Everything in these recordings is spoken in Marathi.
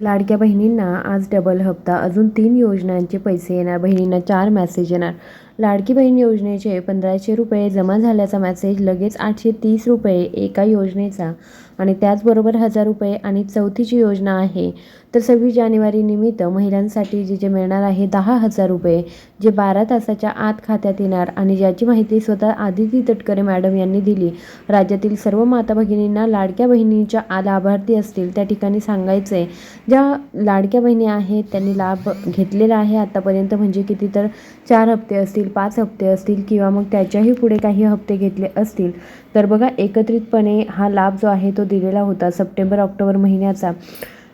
लाडक्या बहिणींना आज डबल हप्ता. अजून तीन योजनांचे पैसे येणार. बहिणींना चार मेसेज येणार. लाडकी बहीण योजनेचे पंधराशे रुपये जमा झाल्याचा मेसेज लगेच आठशे तीस रुपये एका योजनेचा. आणि त्याचबरोबर हजार रुपये आणि चौथीची योजना आहे. तर सव्वीस जानेवारी निमित्त महिलांसाठी जे जे मिळणार आहे दहा हजार रुपये जे बारा तासाच्या आत खात्यात येणार आणि ज्याची माहिती स्वतः आदिती तटकरे मॅडम यांनी दिली. राज्यातील सर्व माता भगिनींना लाडक्या बहिणीच्या आ लाभार्थी असतील त्या ठिकाणी सांगायचं आहे ज्या लाडक्या बहिणी आहेत त्यांनी लाभ घेतलेला आहे आत्तापर्यंत म्हणजे किती तर चार हप्ते असतील पाच हप्ते असतील किंवा मग त्याच्याही पुढे काही हप्ते घेतले असतील. तर बघा एकत्रितपणे हा लाभ जो आहे तो दिलेला होता सप्टेंबर ऑक्टोबर महिन्याचा.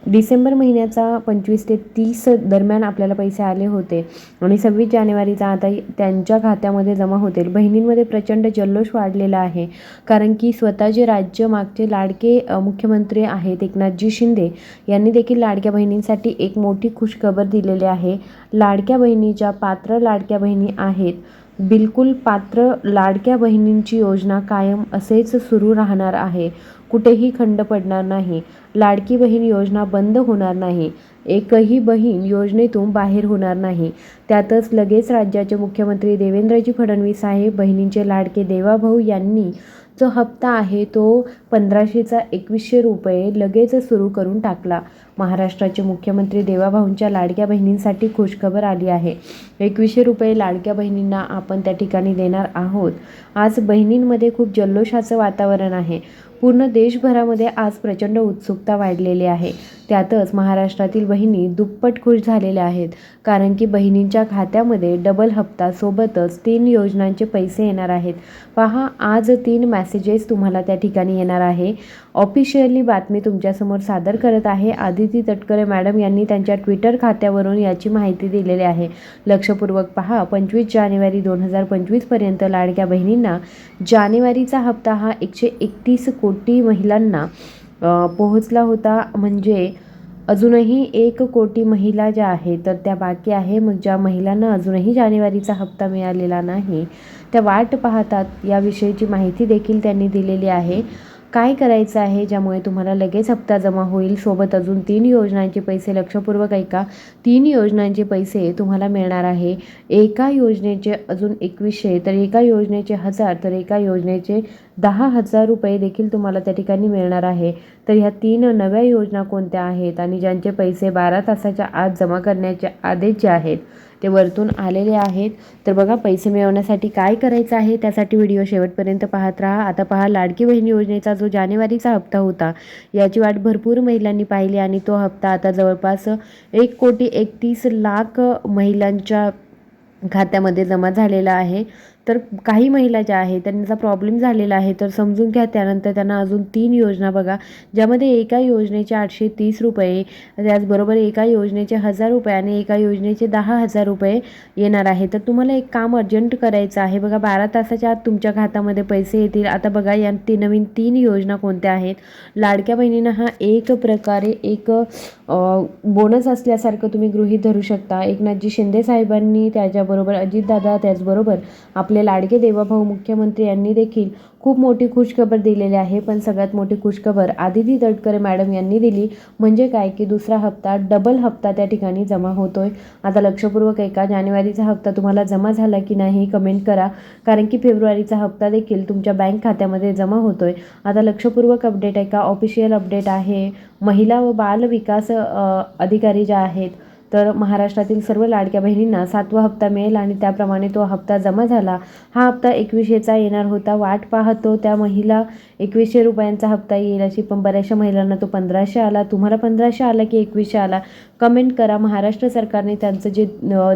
डिसेंबर महिन्याचा पंचवीस ते तीस दरम्यान आपल्याला पैसे आले होते. आणि सव्वीस जानेवारीचा आता त्यांच्या खात्यामध्ये जमा होतील बहिणींमध्ये प्रचंड जल्लोष वाढलेला आहे. कारण की स्वतः जे राज्य मागचे लाडके मुख्यमंत्री आहेत एकनाथजी शिंदे यांनी देखील लाडक्या बहिणींसाठी एक मोठी खुशखबर दिलेली आहे. लाडक्या बहिणीच्या पात्र लाडक्या बहिणी आहेत बिलकुल पात्र लाडक्या बहिणींची योजना कायम असेच सुरू राहणार आहे. कुठेही खंड पडणार नाही. लाडकी बहीण योजना बंद होणार नाही. एकही बहीण योजनेतून बाहेर होणार नाही. त्यातच लगेच राज्याचे मुख्यमंत्री देवेंद्रजी फडणवीस साहेब बहिणींचे लाडके देवाभाऊ यांनी जो हप्ता आहे तो पंधराशेचा एकवीसशे रुपये लगेच सुरू करून टाकला. महाराष्ट्राचे मुख्यमंत्री देवाभाऊंच्या लाडक्या बहिणींसाठी खुशखबर आली आहे. एकवीसशे रुपये लाडक्या बहिणींना आपण त्या ठिकाणी देणार आहोत. आज बहिणींमध्ये खूप जल्लोषाचं वातावरण आहे. पूर्ण देशभरामध्ये आज प्रचंड उत्सुकता वाढलेली आहे. त्यातच महाराष्ट्रातील बहिणी दुप्पट खुश झालेल्या आहेत. कारण की बहिणींच्या खात्यामध्ये डबल हप्ता सोबतच तीन योजनांचे पैसे येणार आहेत. पहा आज तीन मॅसेजेस तुम्हाला त्या ठिकाणी येणार आहे. ऑफिशियली बातमी तुमच्यासमोर सादर करत आहे आदिती तटकरे मॅडम यांनी त्यांच्या ट्विटर खात्यावरून याची माहिती दिलेली आहे. लक्षपूर्वक पहा पंचवीस जानेवारी दोन हजार पंचवीसपर्यंत लाडक्या बहिणींना जानेवारीचा हप्ता हा एकशे एकतीस कोटी कोटी महिलांना पोहोचला होता. म्हणजे अजूनही एक कोटी महिला ज्या आहेत तर त्या बाकी आहे. मग ज्या महिलांना अजूनही जानेवारीचा हप्ता मिळालेला नाही त्या वाट पाहतात. याविषयीची माहिती देखील त्यांनी दिलेली आहे. काय करायचं आहे ज्यामुळे तुम्हाला लगेच हप्ता जमा होईल? सोबत अजून तीन योजनांचे पैसे लक्षपूर्वक ऐका. तीन योजनांचे पैसे तुम्हाला मिळणार आहे. एका योजनेचे अजून एकवीसशे तर एका योजनेचे हजार तर एका योजनेचे दहा हजार रुपये देखील तुम्हाला त्या ठिकाणी मिळणार आहे. तर ह्या तीन नव्या योजना कोणत्या आहेत आणि ज्यांचे पैसे बारा तासाच्या आत जमा करण्याचे आदेश जे आहेत ते वरतून आलेले आहेत. तर बघा पैसे मिळवण्यासाठी काय करायचं आहे त्यासाठी व्हिडिओ शेवटपर्यंत पाहत राहा. आता पहा लाडकी बहीण योजनेचा जो जानेवारीचा हप्ता होता याची वाट भरपूर महिलांनी पाहिली आणि तो हप्ता आता जवळपास एक कोटी एकतीस लाख महिलांच्या खात्यामध्ये जमा झालेला आहे. तर काही महिला ज्या आहेत त्यांचा प्रॉब्लेम झालेला आहे. तर समजून घ्या त्यानंतर त्यांना अजून तीन योजना बघा ज्यामध्ये एका योजनेचे आठशे तीस रुपये त्याचबरोबर एका योजनेचे हजार रुपये आणि एका योजनेचे दहा हजार रुपये येणार आहे. तर तुम्हाला एक काम अर्जंट करायचं आहे. बघा बारा तासाच्या आत तुमच्या खात्यामध्ये पैसे येतील. आता बघा या ती नवीन तीन योजना कोणत्या आहेत? लाडक्या बहिणींना हा एक प्रकारे एक बोनस असल्यासारखं तुम्ही गृहीत धरू शकता. एकनाथजी शिंदे साहेबांनी त्याच्याबरोबर अजितदादा त्याचबरोबर आपले लाडके देवाभाऊ मुख्यमंत्री यांनी देखील खूप मोठी खुशखबर दिलेली आहे. पण सगळ्यात मोठी खुशखबर आदिती तटकरे मॅडम यांनी दिली. म्हणजे काय की दुसरा हप्ता डबल हप्ता त्या ठिकाणी जमा होतोय. आता लक्षपूर्वक एका जानेवारीचा हप्ता तुम्हाला जमा झाला की नाही कमेंट करा. कारण की फेब्रुवारीचा हप्ता देखील तुमच्या बँक खात्यामध्ये जमा होतोय. आता लक्षपूर्वक अपडेट आहे का ऑफिशियल अपडेट आहे. महिला व बाल विकास अधिकारी ज्या आहेत तर महाराष्ट्रातील सर्व लाडक्या बहिणींना सातवा हप्ता मिळेल आणि त्याप्रमाणे तो हप्ता जमा झाला. हा हप्ता एकवीसशेचा येणार होता. वाट पाहतो त्या महिला एकवीसशे रुपयांचा हप्ता येईल अशी पण बऱ्याचशा महिलांना तो पंधराशे आला. तुम्हाला पंधराशे आला की एकवीसशे आला? कमेंट करा. महाराष्ट्र सरकारने त्यांचं जे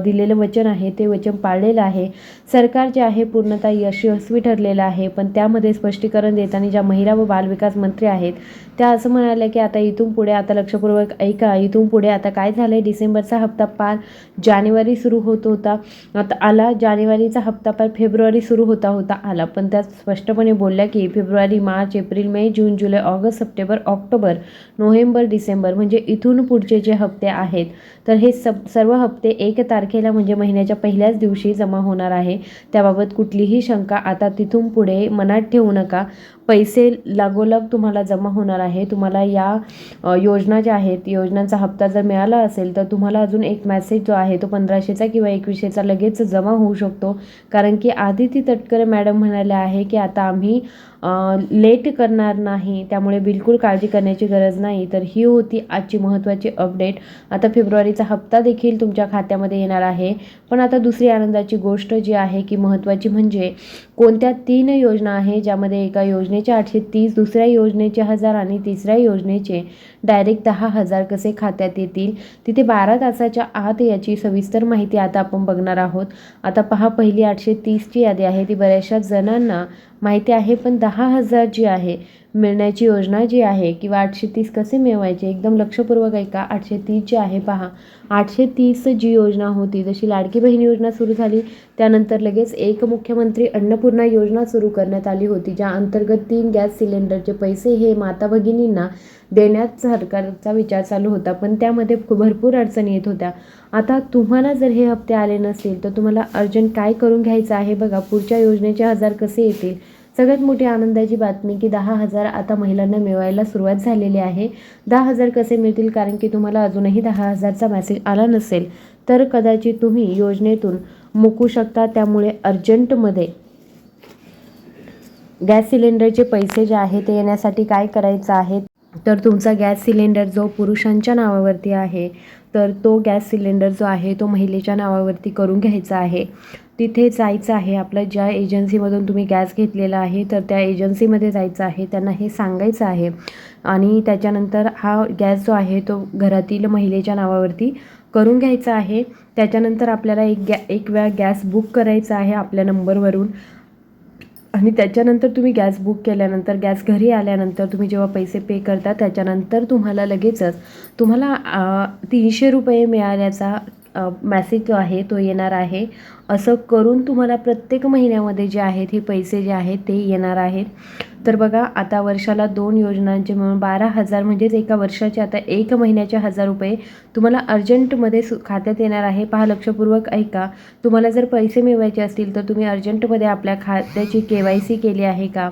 दिलेलं वचन आहे ते वचन पाळलेलं आहे. सरकार जे आहे पूर्णतः यशस्वी ठरलेलं आहे पण त्यामध्ये स्पष्टीकरण देताना ज्या महिला व बालविकास मंत्री आहेत त्या असं म्हणाल्या की आता इथून पुढे आता लक्षपूर्वक ऐका. इथून पुढे आता काय झालं आहे डिसेंबर शेवटचा हप्ता पार जानेवारी सुरू होत होता. आता आला जानेवारीचा हप्ता पार फेब्रुवारी सुरू होता होता आला. पण त्या स्पष्टपणे बोलल्या की फेब्रुवारी मार्च एप्रिल मे जून जुलै ऑगस्ट सप्टेंबर ऑक्टोबर नोव्हेंबर डिसेंबर म्हणजे इथून पुढचे जे हप्ते आहेत तर हे सब सर्व हप्ते एक तारखेला म्हणजे महिन्याच्या पहिल्याच दिवशी जमा होणार आहे. त्याबाबत कुठलीही शंका आता तिथून पुढे मनात ठेवू नका. पैसे लागोलाग तुम्हाला जमा होणार आहे. तुम्हाला या योजना ज्या आहेत योजनांचा हप्ता जर मिळाला असेल तर तुम्हाला अजून एक मॅसेज जो आहे तो पंधराशेचा किंवा एकवीसशेचा लगेच जमा होऊ शकतो. कारण की आदिती तटकरे मॅडम म्हणाल्या आहे की आता आम्ही लेट करणार नाही त्यामुळे बिलकुल काळजी करण्याची गरज नाही. तर ही होती आजची महत्त्वाची अपडेट आता फेब्रुवारीचा हप्ता देखील तुमच्या खात्यामध्ये येणार आहे. पण आता दुसरी आनंदाची गोष्ट जी आहे की महत्त्वाची म्हणजे कोणत्या तीन योजना आहे ज्यामध्ये एका योजनेचे आठशे तीस दुसऱ्या योजनेचे हजार आणि तिसऱ्या योजनेचे डायरेक्ट दहा हजार कसे खात्यात येतील? तिथे बारा तासाच्या आत याची सविस्तर माहिती आता आपण बघणार आहोत. आता पहा पहिली आठशे तीसची यादी आहे. ती बऱ्याचशा जणांना माहिती आहे पण दहा हजार जी आहे मिळण्याची योजना जी आहे किंवा आठशे तीस कसे मिळवायचे? एकदम लक्षपूर्वक ऐका. आठशे तीस जी आहे पहा. आठशे तीस जी योजना होती. जशी लाडकी बहीण योजना सुरू झाली त्यानंतर लगेच एक मुख्यमंत्री अन्नपूर्णा योजना सुरू करण्यात आली होती ज्या अंतर्गत तीन गॅस सिलेंडरचे पैसे हे माता भगिनींना देण्यात सरकारचा विचार चालू होता पण त्यामध्ये भरपूर अडचणी येत होत्या. आता तुम्हाला जर हे हप्ते आले नसतील तर तुम्हाला अर्जंट काय करून घ्यायचं आहे? बघा पुढच्या योजनेचे हजार कसे येतील? सगळ्यात मोठी आनंदाची बातमी की दहा हजार आता महिलांना मिळवायला सुरुवात झालेली आहे. दहा हजार कसे मिळतील? कारण की तुम्हाला अजूनही दहा हजारचा मेसेज आला नसेल. तर कदाचित तुम्ही योजनेतून मुकू शकता. त्यामुळे अर्जंटमध्ये गॅस सिलेंडरचे पैसे जे आहे ते येण्यासाठी काय करायचं आहे? तर तुमचा गॅस सिलेंडर जो पुरुषांच्या नावावरती आहे तर तो गॅस सिलेंडर जो आहे तो महिलेच्या नावावरती करून घ्यायचा आहे. तिथे जायचं आहे. आपलं ज्या एजन्सीमधून तुम्ही गॅस घेतलेला आहे तर त्या एजन्सीमध्ये जायचं आहे. त्यांना हे सांगायचं आहे. आणि त्याच्यानंतर हा गॅस जो आहे तो घरातील महिलेच्या नावावरती करून घ्यायचा आहे. त्याच्यानंतर आपल्याला एक गॅ एक वेळा गॅस बुक करायचा आहे आपल्या नंबरवरून. आणि त्याच्यानंतर तुम्ही गॅस बुक केल्यानंतर गॅस घरी आल्यानंतर तुम्ही जेव्हा पैसे पे करता त्याच्यानंतर तुम्हाला लगेचच तुम्हाला तीनशे रुपये मिळाल्याचा मॅसेज जो आहे तो येणार आहे. असं करून तुम्हाला प्रत्येक महिन्यामध्ये जे आहेत हे पैसे जे आहेत ते येणार आहेत. तर बघा आता वर्षाला दोन योजनांचे मिळून बारा हजार म्हणजेच एका वर्षाचे आता एक महिन्याचे हजार रुपये तुम्हाला अर्जंटमध्ये सु खात्यात येणार आहे. पहा लक्षपूर्वक ऐका. तुम्हाला जर पैसे मिळवायचे असतील तर तुम्ही अर्जंटमध्ये आपल्या खात्याची के वाय सी केली आहे का?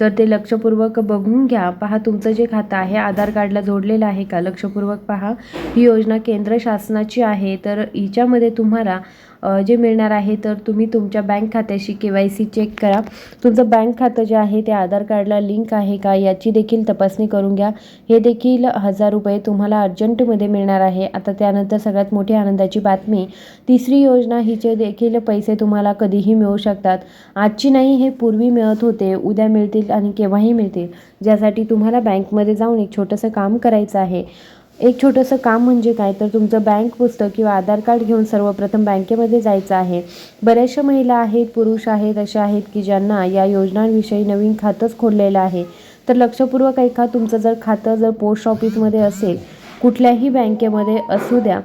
तर ते लक्षपूर्वक बघून घ्या. पहा तुमचं जे खातं आहे आधार कार्डला जोडलेलं आहे का? लक्षपूर्वक पहा. ही योजना केंद्र शासनाची आहे तर हिच्यामध्ये तुम्हाला जे मिळणार आहे तर तुम्ही तुमच्या बँक खात्याशी के वाय सी चेक करा. तुमचं बँक खातं जे आहे ते आधार कार्डला लिंक आहे का याची देखील तपासणी करून घ्या. हे देखील हजार रुपये तुम्हाला अर्जंटमध्ये मिळणार आहे. आता त्यानंतर सगळ्यात मोठी आनंदाची बातमी तिसरी योजना हिचे देखील पैसे तुम्हाला कधीही मिळू शकतात. आजची नाही हे पूर्वी मिळत होते. उद्या मिळतील आणि केव्हाही मिळतील. ज्यासाठी तुम्हाला बँकमध्ये जाऊन एक छोटंसं काम करायचं आहे. एक छोटंसं काम म्हणजे काय? तर तुमचं बँक पुस्तक किंवा आधार कार्ड घेऊन सर्वप्रथम बँकेमध्ये जायचं आहे. बऱ्याचशा महिला आहेत पुरुष आहेत अशा आहेत की ज्यांना या योजनांविषयी नवीन खातंच खोललेलं आहे. तर लक्षपूर्वक ऐका तुमचं जर खातं जर पोस्ट ऑफिसमध्ये असेल कुठल्याही बँकेमध्ये असू द्या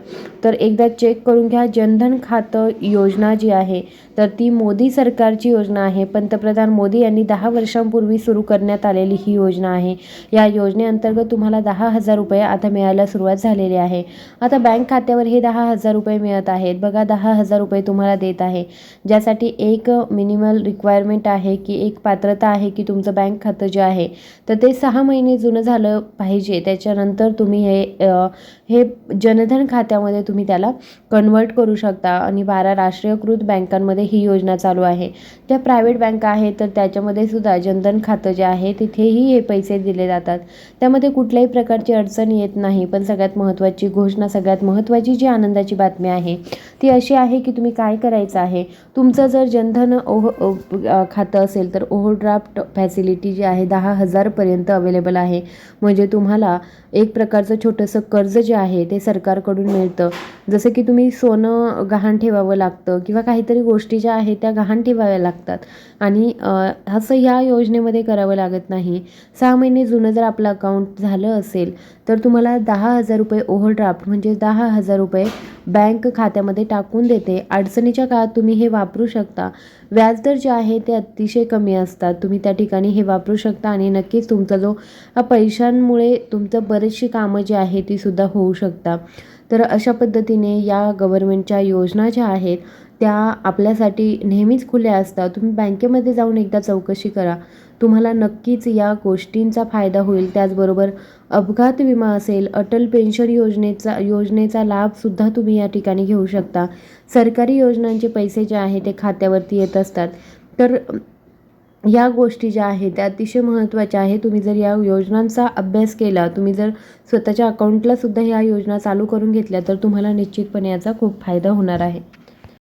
तर एकदा चेक करून घ्या जनधन खातं योजना जी आहे तर ती मोदी सरकारची योजना आहे. पंतप्रधान मोदी यांनी दहा वर्षांपूर्वी सुरू करण्यात आलेली ही योजना आहे. या योजनेअंतर्गत तुम्हाला दहा हजार रुपये आता मिळायला सुरुवात झालेली आहे. आता बँक खात्यावर हे दहा हजार रुपये मिळत आहेत. बघा दहा हजार रुपये तुम्हाला देत आहे. ज्यासाठी एक मिनिमल रिक्वायरमेंट आहे की एक पात्रता आहे की तुमचं बँक खातं जे आहे तर ते सहा महिने जुनं झालं पाहिजे. त्याच्यानंतर तुम्ही हे हे जनधन खात्यामध्ये तुम्ही त्याला कन्वर्ट करू शकता आणि बारा राष्ट्रीयकृत बँकांमध्ये ही योजना चालू आहे. त्या प्रायव्हेट बँका आहेत तर त्याच्यामध्ये सुद्धा जनधन खातं जे आहे तिथेही हे पैसे दिले जातात. त्यामध्ये कुठल्याही प्रकारची अडचण येत नाही पण सगळ्यात महत्त्वाची घोषणा सगळ्यात महत्त्वाची जी आनंदाची बातमी आहे ती अशी आहे की तुम्ही काय करायचं आहे? तुमचं जर जनधन ओह खातं असेल तर ओव्हरड्राफ्ट फॅसिलिटी जी आहे दहा हजारपर्यंत अवेलेबल आहे. म्हणजे तुम्हाला एक प्रकारचं छोटंसं कर्ज जे आहे ते सरकारकडून मिळतं. जसं की तुम्ही सोनं गहाण ठेवावं लागतं किंवा काहीतरी गोष्टी ज्या आहेत त्या गहाण ठेवाव्या लागतात. आणि असं ह्या योजनेमध्ये करावं लागत नाही. सहा महिने जुनं जर आपलं अकाउंट झालं असेल तर तुम्हाला दहा हजार रुपये ओव्हरड्राफ्ट म्हणजे दहा हजार रुपये बँक खात्यामध्ये टाकून देते. अडचणीच्या काळात तुम्ही हे वापरू शकता. व्याजदर जे आहे ते अतिशय कमी असतात. तुम्ही त्या ठिकाणी हे वापरू शकता आणि नक्कीच तुमचा जो पैशांमुळे तुमचं बरीचशी कामं जी आहे ती सुद्धा होऊ शकता तर अशा पद्धतीने या गव्हर्मेंटच्या योजना ज्या आहेत त्या आपल्यासाठी नेहमीच खुल्या असतात. तुम्ही बँकेमध्ये जाऊन एकदा चौकशी करा. तुम्हाला नक्कीच या गोष्टींचा फायदा होईल. त्याचबरोबर अपघात विमा असेल अटल पेन्शन योजनेचा योजनेचा लाभसुद्धा तुम्ही या ठिकाणी घेऊ शकता. सरकारी योजनांचे पैसे जे आहे ते खात्यावरती येत असतात. तर या गोष्टी ज्या आहेत त्या अतिशय महत्त्वाच्या आहे तुम्ही जर या योजनांचा अभ्यास केला तुम्ही जर स्वतःच्या अकाउंटलासुद्धा ह्या योजना चालू करून घेतल्या तर तुम्हाला निश्चितपणे याचा खूप फायदा होणार आहे.